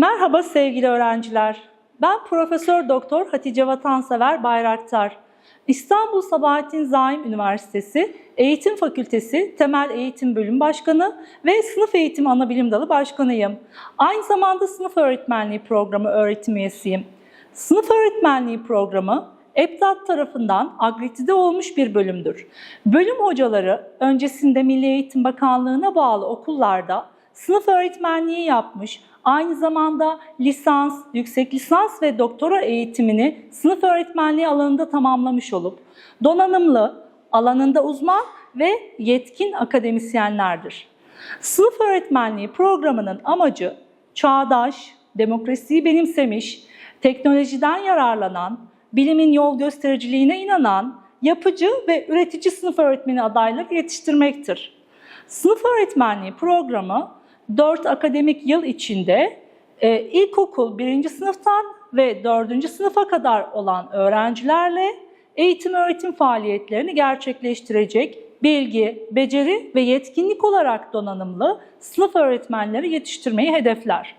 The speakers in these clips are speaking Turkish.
Merhaba sevgili öğrenciler. Ben Profesör Doktor Hatice Vatansever Bayraktar. İstanbul Sabahattin Zaim Üniversitesi Eğitim Fakültesi Temel Eğitim Bölüm Başkanı ve Sınıf Eğitimi Anabilim Dalı Başkanıyım. Aynı zamanda Sınıf Öğretmenliği Programı öğretim üyesiyim. Sınıf Öğretmenliği Programı EBDAD tarafından akredite olmuş bir bölümdür. Bölüm hocaları öncesinde Milli Eğitim Bakanlığı'na bağlı okullarda sınıf öğretmenliği yapmış, aynı zamanda lisans, yüksek lisans ve doktora eğitimini sınıf öğretmenliği alanında tamamlamış olup donanımlı, alanında uzman ve yetkin akademisyenlerdir. Sınıf öğretmenliği programının amacı çağdaş, demokrasiyi benimsemiş, teknolojiden yararlanan, bilimin yol göstericiliğine inanan, yapıcı ve üretici sınıf öğretmeni adayları yetiştirmektir. Sınıf öğretmenliği programı 4 akademik yıl içinde e, ilkokul 1. sınıftan ve 4. sınıfa kadar olan öğrencilerle eğitim öğretim faaliyetlerini gerçekleştirecek bilgi, beceri ve yetkinlik olarak donanımlı sınıf öğretmenleri yetiştirmeyi hedefler.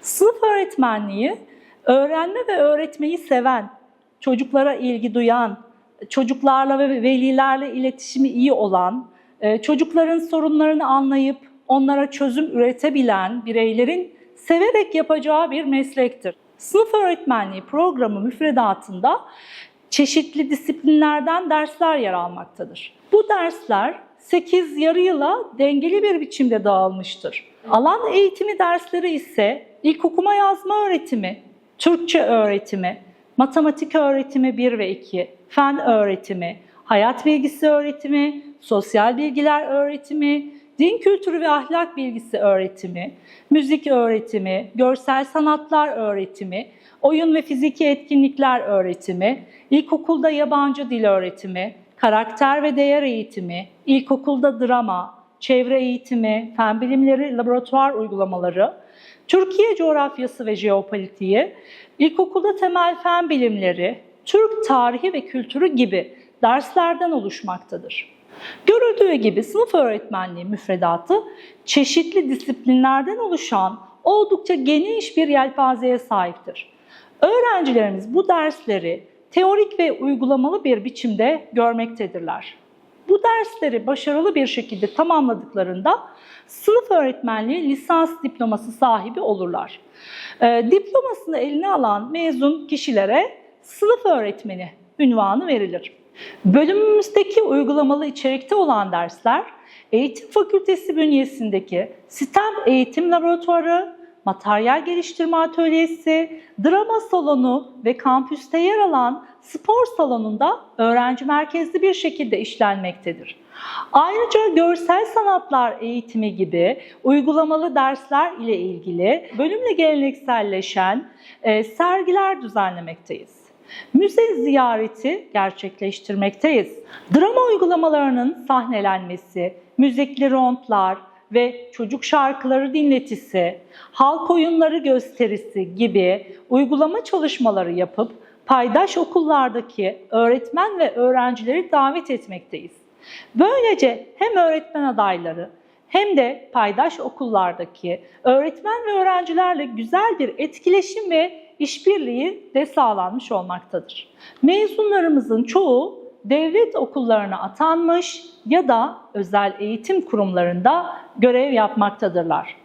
Sınıf öğretmenliği öğrenme ve öğretmeyi seven, çocuklara ilgi duyan, çocuklarla ve velilerle iletişimi iyi olan, e, çocukların sorunlarını anlayıp onlara çözüm üretebilen bireylerin severek yapacağı bir meslektir. Sınıf öğretmenliği programı müfredatında çeşitli disiplinlerden dersler yer almaktadır. Bu dersler 8 yarı yıla dengeli bir biçimde dağılmıştır. Alan eğitimi dersleri ise ilk okuma yazma öğretimi, Türkçe öğretimi, matematik öğretimi 1 ve 2, fen öğretimi, hayat bilgisi öğretimi, sosyal bilgiler öğretimi, din kültürü ve ahlak bilgisi öğretimi, müzik öğretimi, görsel sanatlar öğretimi, oyun ve fiziki etkinlikler öğretimi, ilkokulda yabancı dil öğretimi, karakter ve değer eğitimi, ilkokulda drama, çevre eğitimi, fen bilimleri, laboratuvar uygulamaları, Türkiye coğrafyası ve jeopolitiği, ilkokulda temel fen bilimleri, Türk tarihi ve kültürü gibi derslerden oluşmaktadır. Görüldüğü gibi sınıf öğretmenliği müfredatı çeşitli disiplinlerden oluşan oldukça geniş bir yelpazeye sahiptir. Öğrencilerimiz bu dersleri teorik ve uygulamalı bir biçimde görmektedirler. Bu dersleri başarılı bir şekilde tamamladıklarında sınıf öğretmenliği lisans diploması sahibi olurlar. E, diplomasını eline alan mezun kişilere sınıf öğretmeni ünvanı verilir. Bölümümüzdeki uygulamalı içerikte olan dersler, Eğitim Fakültesi bünyesindeki STEM Eğitim Laboratuvarı, Materyal Geliştirme Atölyesi, Drama Salonu ve kampüste yer alan spor salonunda öğrenci merkezli bir şekilde işlenmektedir. Ayrıca görsel sanatlar eğitimi gibi uygulamalı dersler ile ilgili bölümle gelenekselleşen e, sergiler düzenlemekteyiz müze ziyareti gerçekleştirmekteyiz. Drama uygulamalarının sahnelenmesi, müzikli rondlar ve çocuk şarkıları dinletisi, halk oyunları gösterisi gibi uygulama çalışmaları yapıp paydaş okullardaki öğretmen ve öğrencileri davet etmekteyiz. Böylece hem öğretmen adayları hem de paydaş okullardaki öğretmen ve öğrencilerle güzel bir etkileşim ve işbirliği de sağlanmış olmaktadır. Mezunlarımızın çoğu devlet okullarına atanmış ya da özel eğitim kurumlarında görev yapmaktadırlar.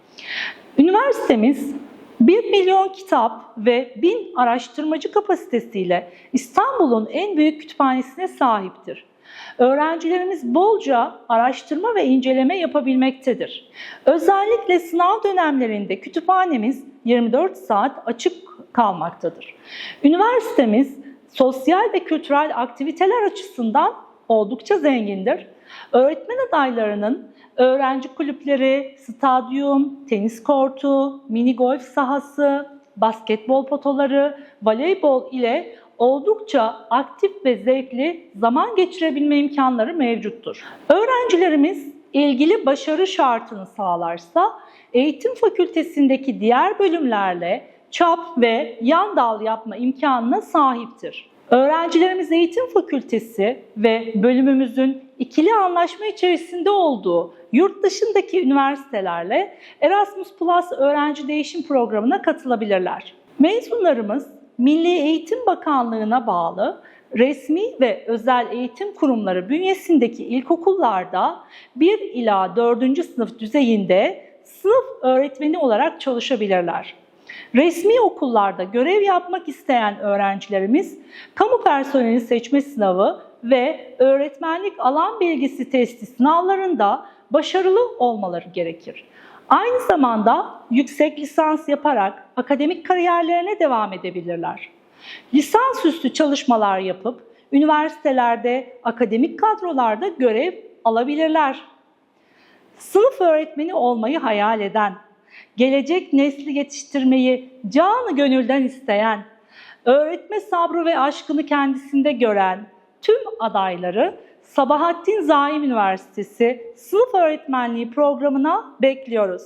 Üniversitemiz 1 milyon kitap ve 1000 araştırmacı kapasitesiyle İstanbul'un en büyük kütüphanesine sahiptir. Öğrencilerimiz bolca araştırma ve inceleme yapabilmektedir. Özellikle sınav dönemlerinde kütüphanemiz 24 saat açık kalmaktadır. Üniversitemiz sosyal ve kültürel aktiviteler açısından oldukça zengindir. Öğretmen adaylarının öğrenci kulüpleri, stadyum, tenis kortu, mini golf sahası, basketbol potoları, voleybol ile oldukça aktif ve zevkli zaman geçirebilme imkanları mevcuttur. Öğrencilerimiz ilgili başarı şartını sağlarsa eğitim fakültesindeki diğer bölümlerle çap ve yan dal yapma imkanına sahiptir. Öğrencilerimiz eğitim fakültesi ve bölümümüzün ikili anlaşma içerisinde olduğu yurt dışındaki üniversitelerle Erasmus Plus öğrenci değişim programına katılabilirler. Mezunlarımız Milli Eğitim Bakanlığı'na bağlı resmi ve özel eğitim kurumları bünyesindeki ilkokullarda 1 ila 4. sınıf düzeyinde sınıf öğretmeni olarak çalışabilirler. Resmi okullarda görev yapmak isteyen öğrencilerimiz kamu personeli seçme sınavı ve öğretmenlik alan bilgisi testi sınavlarında başarılı olmaları gerekir. Aynı zamanda yüksek lisans yaparak akademik kariyerlerine devam edebilirler. Lisansüstü çalışmalar yapıp üniversitelerde, akademik kadrolarda görev alabilirler. Sınıf öğretmeni olmayı hayal eden, gelecek nesli yetiştirmeyi canı gönülden isteyen, öğretme sabrı ve aşkını kendisinde gören tüm adayları Sabahattin Zaim Üniversitesi Sınıf Öğretmenliği programına bekliyoruz.